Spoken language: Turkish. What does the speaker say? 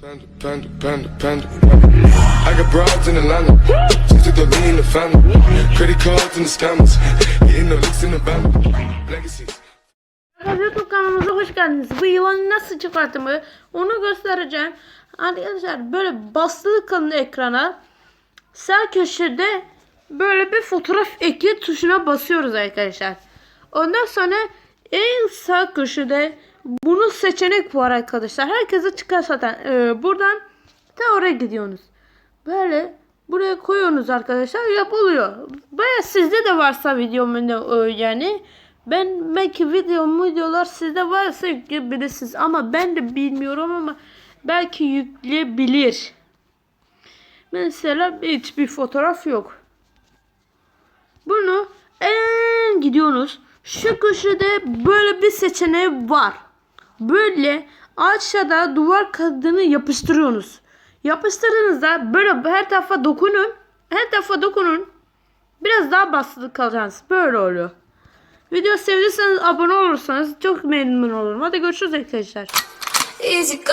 Panda, panda, panda, panda. I got broads in Atlanta. Just throw me in the family. Credit cards and the scammers. Hitting the licks in the van. Legacies. YouTube kanalımıza hoş geldiniz. Bu yılanı nasıl çıkartımı onu göstereceğim. Arkadaşlar böyle basılı kalın ekrana sağ köşede böyle bir fotoğraf ekle tuşuna basıyoruz arkadaşlar. Ondan sonra en sağ köşede bunu seçenek var arkadaşlar. Herkese çıkar zaten. Ee, buradan da oraya gidiyorsunuz. Böyle buraya koyuyorsunuz arkadaşlar yapılıyor. Baya sizde de varsa videomun da, e, yani ben belki video videolar sizde varsa yükleyebilirsiniz ama ben de bilmiyorum ama belki yükleyebilir. Mesela hiçbir fotoğraf yok. Bunu en gidiyorsunuz. Şu köşede böyle bir seçeneği var. Böyle aşağıda duvar kağıdını yapıştırıyorsunuz. Yapıştırdığınızda böyle her tarafa dokunun. Her tarafa dokunun. Biraz daha basılı kalacaksınız. Böyle oluyor. Video sevdiyseniz abone olursanız çok memnun olurum. Hadi görüşürüz arkadaşlar. Easy go.